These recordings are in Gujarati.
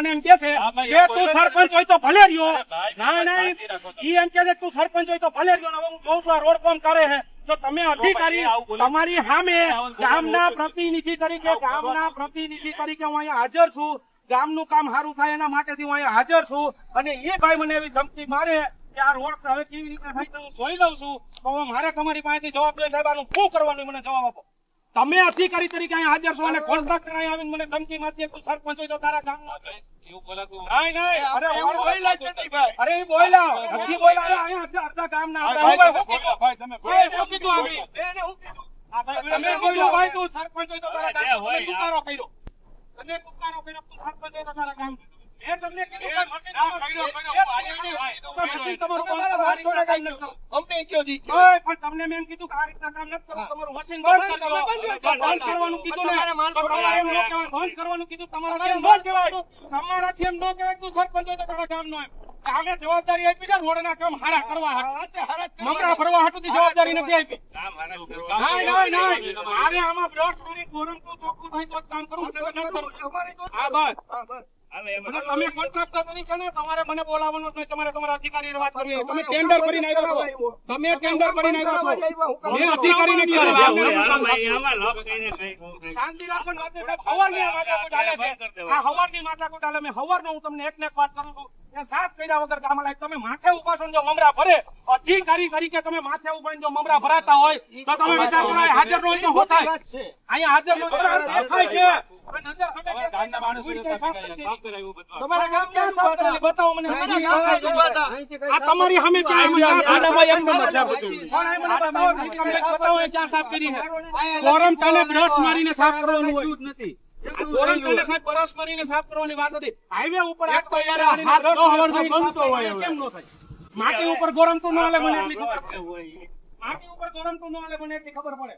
મને એમ કે છે કે તું સરપંચ હોય તો ભલે રહ્યો. ના ના ઈ એમ કે છે તું સરપંચ હોય તો ભલે રહ્યો હું જોઉં છું આ રોડ કોમ કરે છે. તો તમે અધિકારી તમારી સામે આવું બોલે. ગામના પ્રતિનિધિ તરીકે ગામના પ્રતિનિધિ તરીકે હું અહીંયા હાજર છું. ગામનું કામ સારું થાય એના માટેથી હું અહીંયા હાજર છું. અને એ ભાઈ મને એવી ધમકી મારે કે આ રોડ હવે કેવી રીતે થાય હું જોઈ લઉં છું. તો મારે તમારી પાસેથી જવાબ જોઈએ સાહેબ આનું શું કરવાનું મને જવાબ આપો. તમે અધિકારી તરીકે અહીંયા હાજર છો અને કોન્ટ્રાક્ટર અહીંયા આવીને મને ધમકી મારતી સરપંચ હોય તો તારા ગામનો તમે તુકારો કર્યો. તમે કુકારો કર્યો, સરપંચો તારા ગામનો. મેં તમને કીધું ના, આ કામ નથી કરવું. અમને કયો જી કયો? ઓય, પણ તમને મેં કીધું કે આ રીતના કામ નથી કરવું. તમારું મશીન બંધ બંધ કરજો. બંધ કરવાનું કીધું ને. ન. બંધ કરવાનું કીધું તમારાથી એમ ન કહેવાય. તમારાથી એમ ન કહેવાય તું સરપંચ હોય તો તારા ગામનો એમ. આગળ જવાબદારી આપી છે રોડના કામ હારા કરવા મમરા ભરવા હાટુથી જવાબદારી નથી આપી મારે આમાં ચોખ્ખું થાય તો કામ કરું ન હા બસ તમે કોન્ટ્રાક્ટર તરીકે ને તમારે મને બોલાવવાનું નહીં તમારે તમારા અધિકારી વાત કરવી તમે ટેન્ડર કરીને આવ્યા છો તમે ટેન્ડર કરીને આવ્યા છો મેં અધિકારી નથી જે કર્યા. હોય, આમાં આમાં લોક કઈને કઈ કહું કઈ. શાંતિ રાખો ને વાતે સાહેબ, હવારની આ માથાકૂટ હાલે છે. આ હવારની માથાકૂટ હાલે. મેં હવારનો હું તમને એક ને એક વાત કરું છું. સાફ કર્યા વગર કામ લાયક. તમે માથે ઉપાડશો ને જો મમરા ભરે, અધિકારી તરીકે તમે માથે ઉપાડીને જો મમરા ભરાતા હોય, તો તમે વિચાર કરો, હાજર નો તો શું થાય? અહીંયા હાજર નો થાય દેખાય છે. સાફ કાંઈ નથી. કામ કરે એવું બધું. તમારા ગામ ક્યાં ક્યાં સાફ સાફ કરેલી? બતાવો મને. તમારા ગામ ક્યાં સાફ હતા? આ તમારી સામે ક્યાં એમ ક્યાં આનામાં એક આનામાં નંબર છે બતાવો. બધું. કોણ આ મને બતાવો. તમને બતાવો એ ક્યાં સાફ કરી છે. તને બ્રશ મારીને સાફ કરવાનું હોય ગોરમ બ્રશ મારીને સાફ કરવાની વાત હતી હાઈવે ઉપર એક તો યાર આ હાથ ન હવળતો બનતો હોય કેમ ન થાય માટી ઉપર ગોરમ તો ન હાલે મને એટલી ખબર પડે. માટી ઉપર ગોરમ તો ન હાલે મને એટલી ખબર પડે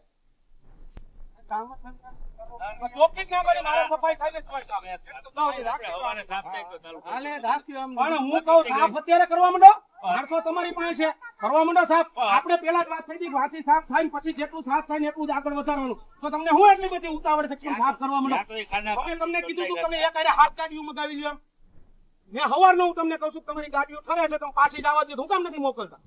કરવા માંડો સાફ આપણે સાફ થાય પછી જેટલું સાફ થાય એટલું જ આગળ વધારવાનું તો તમને હું એટલી બધી ઉતાવળ છે કેમ સાફ કરવા માંડો ત્યાં હવે તમને કીધું તમે એક હાથ ગાડીઓ મગાવી લ્યો મેં હું તમને કહું છું તમારી ગાડીઓ ઠરે છે? તમે પાછી જવા દો નથી મોકલતા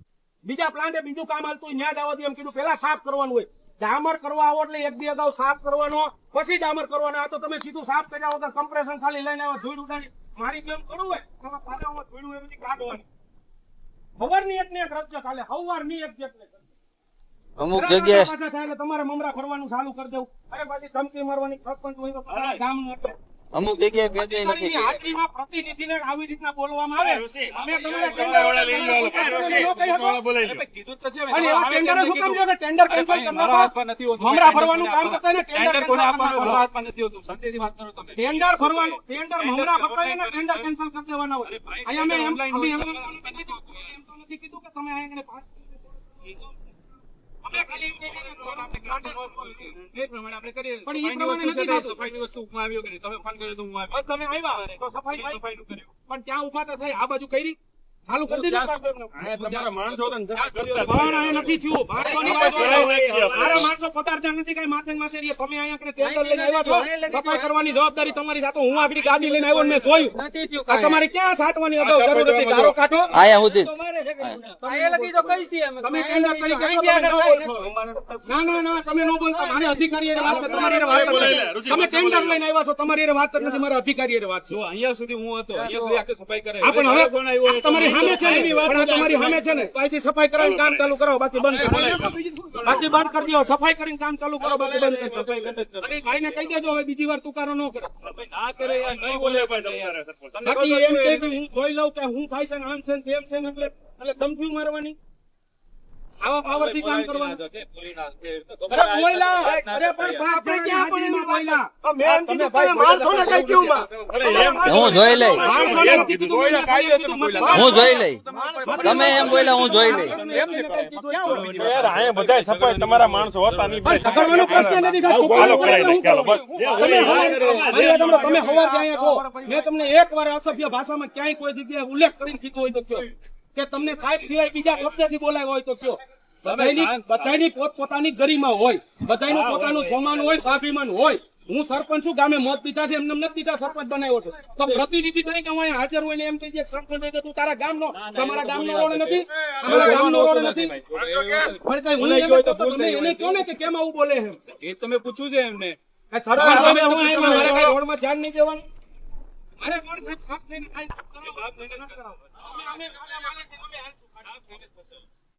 બીજા પ્લાન્ટે બીજું કામ હાલતું ન્યા જવા દે એમ કીધું પેલા સાફ કરવાનું હોય ડામર કરવા આવો એટલે એક દી અગાઉ સાફ કરવાનો પછી ડામર કરવાનો. આ તો તમે સીધું સાફ કર્યા વગર કમ્પ્રેશન ખાલી લઈને આવો ધૂળ ઉડાડી. મારી જેમ કરવું હોય તમે પાછામાં ધૂળ એ બધી કાઢવાની. હવારની એક ને એક રજ્જો ચાલે હવારની એક જેટલે અમુક જગ્યાએ પાછા થાય એટલે તમારે મમરા ફરવાનું ચાલુ કરી દેવું. અરે પાછી ધમકી મારવાની સરપંચ હોય તો ગામનું એટલે. અમુક જગ્યાએ પેદે નથી. હાજરીમાં પ્રતિનિધિને આવી રીતના બોલવામાં આવે. અમે તમારા વાળા લઈ લો. ટેન્ડર ઋષિ, ન કહી શકો. બોલાવી લો. અને એવા ટેન્ડર શું કામ લ્યો ટેન્ડર કેન્સલ કરી નાખો? મમરા ભરવાનું કામ કરતા ને ટેન્ડર કેન્સલ કરી નાખો. ટેન્ડર ભરવાનું ટેન્ડર મમરા ભરતા ને ટેન્ડર કેન્સલ કરી દેવાના હોય. અહીંયા અમે એમ અમે એમ એમ તો નથી કીધું એમ તો નથી કીધું. કે તમે અહીંયા પાંચ પણ ઈ પ્રમાણે નથી થતું. હવે તમે આવ્યા તો સફાઈ થઈ. પણ ત્યાં ઊભા તો થઈ. આ બાજુ કરી. ચાલુ કરી દીધું તમારા માણસો પણ નથી થયું. મારા માણસો પધારતા નથી કઈ માથે માથે રહીએ. તમે અહીંયા ટેન્ડર લઈને આવ્યા છો? સફાઈ કરવાની જવાબદારી તમારી સાથે હું આગળ ગાડી લઈને આવ્યો મેં જોયું. આ તમારે ક્યાં સાટવાની અગાઉ જરૂર હતી? ધારો કાઢો. આયા સુધી. તમે ના ના ના તમે ન બોલતા. મારી અધિકારી હારે વાત છે. તમારી વાત નથી. તમે. ટેન્ડર લઈને આવ્યા છો. તમારી વાત જ નથી. મારા અધિકારી વાત છે. અહીંયા સુધી હું હતો. અહીંયા સુધી આખી સફાઈ કરે પણ હવે તમારી સામે છે ને. પણ આ તમારી સામે છે ને. તો અહીંથી સફાઈ કરાવીને કામ ચાલુ કરો બાકી બંધ કરો બાકી બંધ કરી દો સફાઈ કરીને કામ ચાલુ કરો બાકી બંધ કરી દો. અને ભાઈને કહી દેજો હવે બીજી વાર તુકારો ન કરે. ના કરે યાર નહીં બોલે ભાઈ તમારે. બાકી એમ કે હું જોઈ લઉં કે હું થાય છે આમ છે ને તેમ છે ને એટલે એટલે ધમકીઓ મારવાની. આવા પાવરથી કામ કરવાનું. અરે બોયલા અરે પણ આપણે ક્યાં પણ બોયલા મેં કીધું તમે માણસોને કઈ કેવું હું જોઈ લઈ. માણસોને નથી કીધું, મેં કીધું મસ્ત- હું જોઈ લઈ. તમે એમ બોલ્યા હું જોઈ લઈ. યાર અહીંયા બધાય સફાઈ તમારા માણસો હતા નહીં. પ્રશ્ન નથી તમે જે અહીંયા છો. મેં તમને એક વાર અસભ્ય ભાષામાં ક્યાંય કોઈ જગ્યાએ ઉલ્લેખ કરીને કીધું હોય તો કયો. કે તમને સાહેબ સિવાય બીજા શબ્દથી બોલાવ્યા હોય તો કયો? બધાની પોતપોતાની ગરિમા હોય બધાનું પોતાનું સ્વમાન હોય સ્વાભિમાન હોય. હું સરપંચ છું ગામે મત દીધા છે એમને એમ નથી દીધા સરપંચ બનાવ્યો છે. તો પ્રતિનિધિ તરીકે હું અહીંયા હાજર હોય ને એમ કહી દે કે સરપંચ હોય તું તારા ગામનો તમારા ગામનો રોડ નથી તમારા ગામનો રોડ નથી. પણ કઈ હું એમ તો તમે એને કહો ને કે કેમ આવું બોલે છે? એ તમે પૂછ્યું છે એમને. સરપંચ તમે હું અહીંયા મારે કઈ રોડમાં ધ્યાન નહીં દેવાનું? મારે રોડ સાહેબ સાફ થઈને થાય. અમે- અમે અમે.